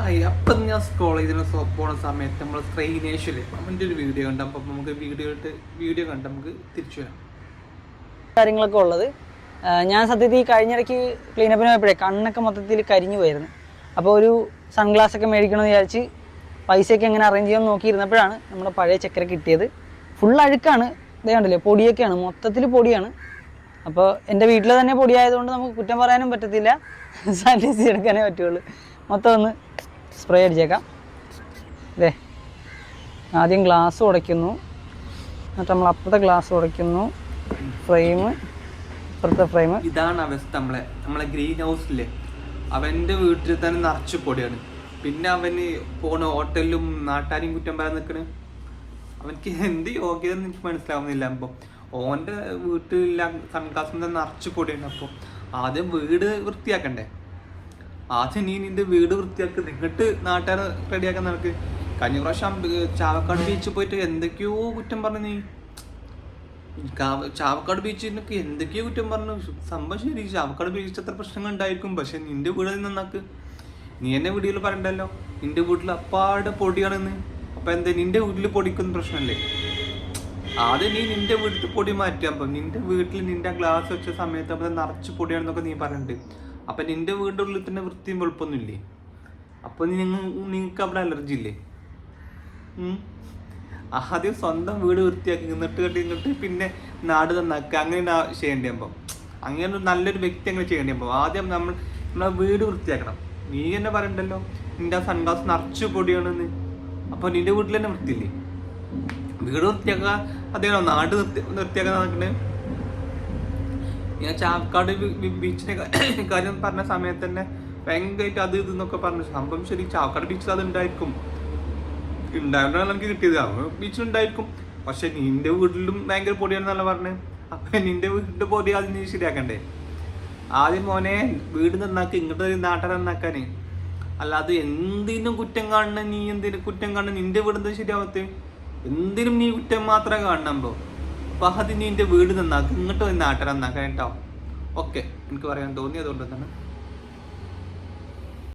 Hi അപ്പം ഞാൻ കോളേജിൽ പോണ സമയത്ത് നമ്മൾ ട്രെയിനേഷ്യൽ അവന്റെ ഒരു വീഡിയോ കണ്ട. അപ്പം നമുക്ക് വീഡിയോ ഇട്ട് വീഡിയോ കണ്ട് നമുക്ക് തിരിച്ചു വരാം. കാര്യങ്ങളൊക്കെ ഉള്ളത്. ഞാൻ സത്യത്തിൽ ഈ കഴിഞ്ഞിടയ്ക്ക് ക്ലീനപ്പിന് പോയപ്പോഴേ കണ്ണൊക്കെ മൊത്തത്തിൽ കരിഞ്ഞു പോയിരുന്നു. അപ്പോൾ ഒരു സൺഗ്ലാസ് ഒക്കെ മേടിക്കണമെന്ന് വിചാരിച്ച് പൈസയൊക്കെ എങ്ങനെ അറേഞ്ച് ചെയ്യാമെന്ന് നോക്കിയിരുന്നപ്പോഴാണ് നമ്മുടെ പഴയ ചക്കര കിട്ടിയത്. ഫുൾ അഴുക്കാണ്. ഇതേ കണ്ടില്ലേ പൊടിയൊക്കെയാണ്. മൊത്തത്തിൽ പൊടിയാണ്. അപ്പോൾ എന്റെ വീട്ടിൽ തന്നെ പൊടിയായതുകൊണ്ട് നമുക്ക് കുറ്റം പറയാനും പറ്റത്തില്ല. സാനിറ്റൈസ് എടുക്കാനേ പറ്റുള്ളൂ. മൊത്തം ഒന്ന് സ്പ്രേ അടിച്ചേക്കാം. ഇതേ ആദ്യം ഗ്ലാസ് ഉടയ്ക്കുന്നു. എന്നിട്ട് നമ്മൾ അപ്പുറത്തെ ഗ്ലാസ് ഉടയ്ക്കുന്നു. ഫ്രെയിം ഇപ്പുറത്തെ ഫ്രെയിം ഇതാണ് അവസ്ഥ നമ്മളെ നമ്മളെ ഗ്രീൻ ഹൗസിലെ അവന്റെ വീട്ടിൽ തന്നെ നിറച്ച് പൊടിയാണ്. പിന്നെ അവന് പോണ ഹോട്ടലിലും നാട്ടാരും കുറ്റം പറയാൻ നിൽക്കണ് അവനക്ക് എന്ത് യോഗ്യത എന്ന് എനിക്ക് മനസ്സിലാവുന്നില്ല. അപ്പോൾ ഓന്റെ വീട്ടിലെല്ലാം സൺഗ്ലാസ് തന്നെ നിറച്ച് പൊടിയാണ്. അപ്പോൾ ആദ്യം വീട് വൃത്തിയാക്കണ്ടേ? ആദ്യം നീ നിന്റെ വീട് വൃത്തിയാക്കി. നിങ്ങട്ട് നാട്ടുകാർ റെഡിയാക്കാൻ നിനക്ക് കഴിഞ്ഞ പ്രാവശ്യം ചാവക്കാട് ബീച്ചിൽ പോയിട്ട് എന്തൊക്കെയോ കുറ്റം പറഞ്ഞു നീ. ചാവക്കാട് ബീച്ചിനൊക്കെ എന്തൊക്കെയോ കുറ്റം പറഞ്ഞു. സംഭവം ശരി ചാവക്കാട് ബീച്ചിൽ അത്ര പ്രശ്നങ്ങൾ ഉണ്ടായിരിക്കും. പക്ഷെ നിന്റെ വീട് നന്നാക്ക്. നീ എന്നെ വീടുകൾ പറയണ്ടല്ലോ. നിന്റെ വീട്ടിൽ അപ്പാടെ പൊടിയാണെന്ന്. അപ്പൊ എന്താ നിന്റെ വീട്ടിൽ പൊടിക്കുന്ന പ്രശ്നമല്ലേ? ആദ്യം നീ നിന്റെ വീട്ടിൽ പൊടി മാറ്റി അപ്പൊ നിന്റെ വീട്ടിൽ നിന്റെ ഗ്ലാസ് വെച്ച സമയത്ത് അപ്പൊ നിറച്ച് പൊടിയാണെന്നൊക്കെ നീ പറഞ്ഞിട്ട് അപ്പൊ നിന്റെ വീടിന്റെ ഉള്ളിൽ തന്നെ വൃത്തിയും വെളുപ്പൊന്നുമില്ലേ അപ്പൊ നിങ്ങൾ നിങ്ങൾക്ക് അവിടെ അലർജി ഇല്ലേ. ആദ്യം സ്വന്തം വീട് വൃത്തിയാക്കി നിന്നിട്ട് കണ്ടി നിന്നിട്ട് പിന്നെ നാട് നന്നാക്കുക. അങ്ങനെ ചെയ്യേണ്ടി അപ്പം അങ്ങനെ നല്ലൊരു വ്യക്തി അങ്ങനെ ചെയ്യേണ്ടി അപ്പം ആദ്യം നമ്മൾ നമ്മളെ വീട് വൃത്തിയാക്കണം. നീ തന്നെ പറയണ്ടല്ലോ നിന്റെ ആ സൺഗ്ലാസ് നിറച്ചു പൊടിയാണെന്ന്. അപ്പൊ നിന്റെ വീട്ടിൽ തന്നെ വൃത്തിയില്ലേ? വീട് വൃത്തിയാക്കുക അതേ നാട് വൃത്തി വൃത്തിയാക്കാൻ നടക്കണേ ഞാൻ ബി- ബീച്ചിനെ കാര്യം പറഞ്ഞ സമയത്ത് തന്നെ ഭയങ്കരമായിട്ട് അത് ഇതെന്നൊക്കെ പറഞ്ഞു സംഭവം ശരി ചാവക്കാട് ബീച്ചിൽ അത് ഉണ്ടായിരിക്കും ഉണ്ടായതുകൊണ്ടാണ് എനിക്ക് കിട്ടിയത്. അവൻ ബീച്ചിൽ ഉണ്ടായിരിക്കും. പക്ഷെ നിന്റെ വീട്ടിലും ഭയങ്കര പൊടിയാണെന്നല്ല പറഞ്ഞു. അപ്പൊ നിന്റെ വീടിന്റെ പൊടി അത് നീ ശരിയാക്കണ്ടേ? ആദ്യം മോനെ വീട് നന്നാക്കി ഇങ്ങോട്ട് നാട്ടിൽ നന്നാക്കാന്. അല്ലാതെ എന്തിനും കുറ്റം കാണണം നീ എന്തിനും കുറ്റം കാണണം നിന്റെ വീട് എന്താ ശരിയാവത്ത്? എന്തിനും നീ കുറ്റം മാത്രമേ കാണണം അപ്പൊ ആദ്യം എന്റെ വീട് നന്നാക്കി. ഇങ്ങോട്ട് ഒരു നാട്ടിൽ കേട്ടോ ഓക്കെ എനിക്ക് പറയാൻ തോന്നി അതുകൊണ്ട് തന്നെ